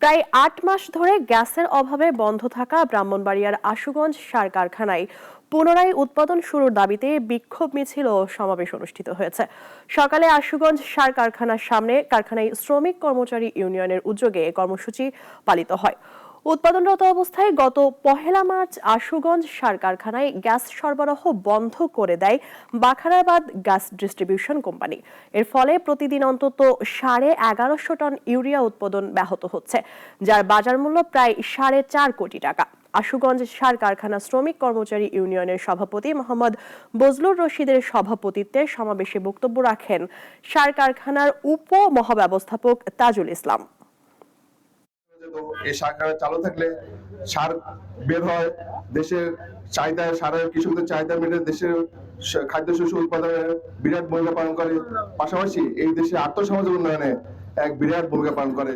প্রায় আট মাস ধরে গ্যাসের অভাবে বন্ধ থাকা ব্রাহ্মণবাড়িয়ার আশুগঞ্জ সার কারখানায় পুনরায় উৎপাদন শুরুর দাবিতে বিক্ষোভ মিছিল ও সমাবেশ অনুষ্ঠিত হয়েছে। সকালে আশুগঞ্জ সার কারখানার সামনে কারখানায় শ্রমিক কর্মচারী ইউনিয়নের উদ্যোগে কর্মসূচি পালিত হয়। উৎপাদনরত অবস্থায় গত পহেলা মার্চ আশুগঞ্জ সার কারখানায় গ্যাস সরবরাহ বন্ধ করে দেয় বাখারাবাদ গ্যাস ডিস্ট্রিবিউশন কোম্পানি। এর ফলে প্রতিদিন অন্তত সাড়ে এগারোশো টন ইউরিয়া উৎপাদন ব্যাহত হচ্ছে, যার বাজার মূল্য প্রায় সাড়ে চার কোটি টাকা। আশুগঞ্জ সার কারখানা শ্রমিক কর্মচারী ইউনিয়নের সভাপতি মোহাম্মদ বজলুর রশিদের সভাপতিত্বে সমাবেশে বক্তব্য রাখেন সার কারখানার উপ মহাব্যবস্থাপক তাজুল ইসলাম। এই সার চালু থাকলে সার বের হয়, দেশের চাহিদা, সারের, কৃষকদের চাহিদা মেটে দেশের খাদ্য শস্য উৎপাদনে বিরাট ভূমিকা পালন করে। পাশাপাশি এই দেশে আর্থসামাজিক উন্নয়নে এক বিরাট ভূমিকা পালন করে।